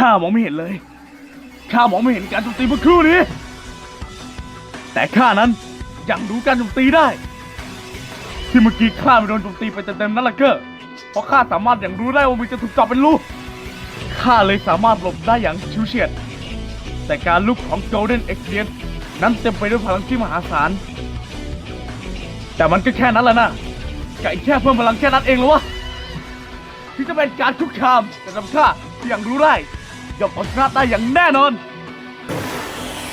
ข้ามองไม่เห็นเลย ข้ามองไม่เห็นการโจมตีเมื่อครู่นี้ แต่ข้านั้นยังรู้การโจมตีได้ ที่เมื่อกี้ข้าไม่โดนโจมตีไปเต็มๆนั่นแหละเกอร์เพราะข้าสามารถอย่างรู้ได้ว่ามันจะถูกจาะเป็นรูก ข้าเลยสามารถหลบได้อย่างชิวเฉียด แต่การลุกของ Golden Experience นั้นเต็มไปด้วยพลังที่มหาศาล แต่มันก็แค่นั้นแหละนะไก่แค่เพิ่มพลังแค่นั้นเองเหรอวะที่จะเป็นการคุกคามแต่ทำข้าที่ยังรู้ได้ ย่อมเอาชนะได้อย่างแน่นอน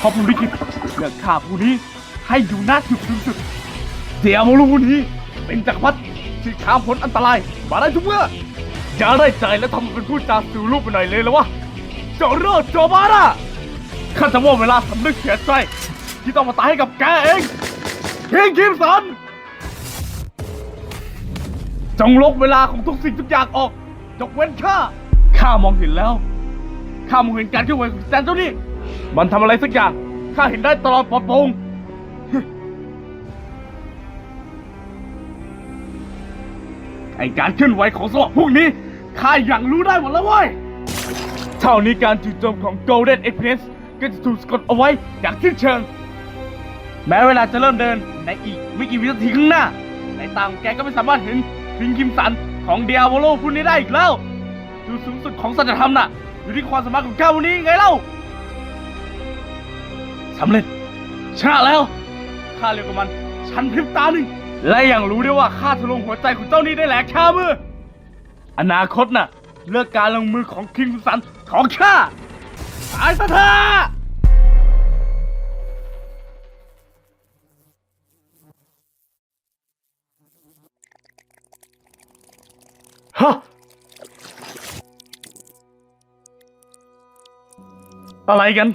ขอบคุณลิขิตเลือกข้าผู้นี้ให้อยู่หน้าจุดสูงสุดเดียมลูผู้นี้เป็นจักรพรรดิที่ข้ามพ้นอันตราย มาได้ทุกเมื่ออย่าได้ใจและทำเป็นผู้จาสู่รูปไปหน่อยเลยล้วะจาโรดโจบาร่าข้าจะว่าเวลาสำนึกเสียใจ ที่ต้องมาตายให้กับแกเองคิงคิมสันจงลบเวลาของทุกสิ่งทุกอย่างออกยกเว้นข้าข้ามองเห็นแล้ว ข้ามองเห็นการเคลื่อนไหวของแซนเจ้านี่ มันทำอะไรสักอย่าง ข้าเห็นได้ตลอดปลอดโปร่งไอการเคลื่อนไหวของสวะพวกนี้ ข้าอย่างรู้ได้หมดแล้วเว้ย เท่านี้การจู่โจมของ Golden Express ก็จะถูกสะกดเอาไว้อย่างสิ้นเชิง แม้เวลาจะเริ่มเดินในอีกไม่กี่วินาทีข้างหน้าในตาของแกก็ไม่สามารถเห็นพิงคิมสันของเดียโวโลผู้นี้ได้อีกแล้ว จุดสูงสุดของสัจธรรมน่ะ อยู่ที่ความสามารถของข้าวันนี้ไงเล่าสำเร็จ ชนะแล้ว ข้าเร็วกว่ามัน ฉันพริบตาหนึ่ง และยังรู้ได้ว่าข้าทะลวงหัวใจของเจ้านี้ได้แหลกข้ามือ อนาคตน่ะ เลือกการลงมือของคิงสันของข้าตายซะเถอะฮะ อะไรกัน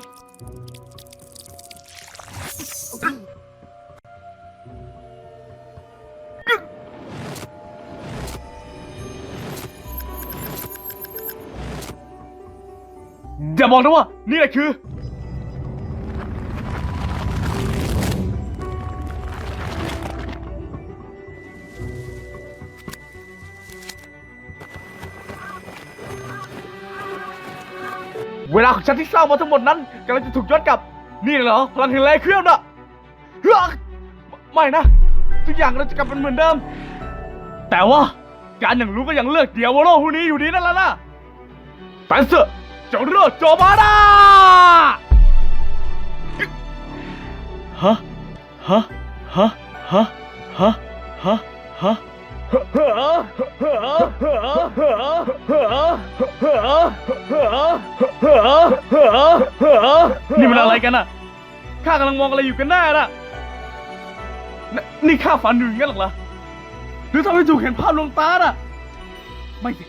อย่าบอกนะว่า นี่แหละคือ เวลาของฉันที่เศร้ามาทั้งหมดนั้นกำลังจะถูกย้อนกลับ นี่เหรอพลังแห่งแรงเครื่องน่ะเฮ้ยไม่นะ ทุกอย่างเราจะกลับเป็นเหมือนเดิม แต่ว่าการอย่างรู้ก็ยังเลือกเดียววโลผู้นี้อยู่ดีนั่นแหละนะแฟนเซอร์เจ้าเลือโจมาดาฮะฮะฮะฮะฮะฮะฮะ นี่มันอะไรกันอะข้ากำลังมองอะไรอยู่กันแน่น่ะนนี่ข้าฝันอยู่อย่างนั้นหรอกเหรอหรือทำให้ถูกเห็นภาพลวงตาน่ะ ไม่สิ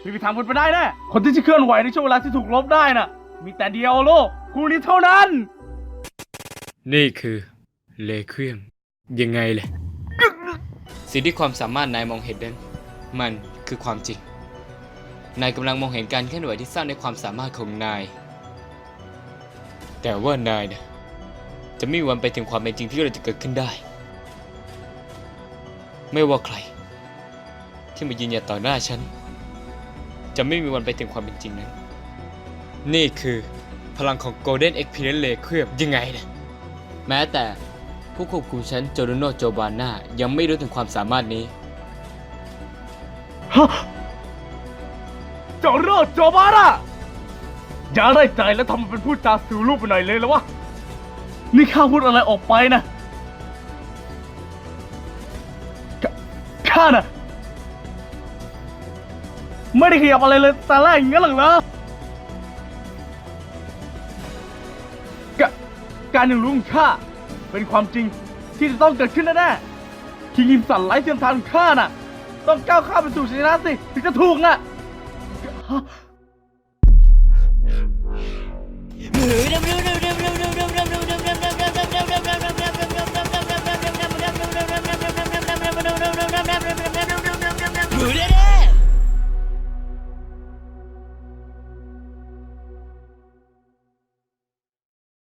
ไม่มีทางเป็นไปได้แน่ คนที่จะเคลื่อนไหวในช่วงเวลาที่ถูกลบได้น่ะ มีแต่เดียวโลกคู่นี้เท่านั้น นี่คือเลเควียมยังไงเลย สิ่งที่ความสามารถนายมองเห็นนั้นมันคือความจริง นายกำลังมองเห็นการเคลื่อนไหวที่สร้างในความสามารถของนาย แต่ว่านายนะจะไม่มีวันไปถึงความเป็นจริงที่เราจะเกิดขึ้นได้ ไม่ว่าใคร ที่มายืนยันต่อหน้าฉัน จะไม่มีวันไปถึงความเป็นจริงนั้น นี่คือพลังของ Golden Experience เลเควียมยังไงนะแม้แต่ ผู้ควบคุมชั้นโจโรโนโจบาน่ายังไม่รู้ถึงความสามารถนี้ ฮะเจ้าเลิศโจบาระอย่าได้ใจแล้วทำมันเป็นพูดจาสู่รูปไปหน่อยเลยแล้ววะ นี่ข้าพูดอะไรออกไปนะข้าข้าน่ะ ไม่ได้ขยับอะไรเลยแต่แรกอย่างนั้นหรอกเหรอกะการอย่างรู้ของข้า เป็นความจริงที่จะต้องเกิดขึ้นแน่ๆคิงยิมสันไร้เทียมทานของข้าน่ะ ต้องก้าวข้ามไปสู่ชัยชนะสิ ถึงจะถูกน่ะ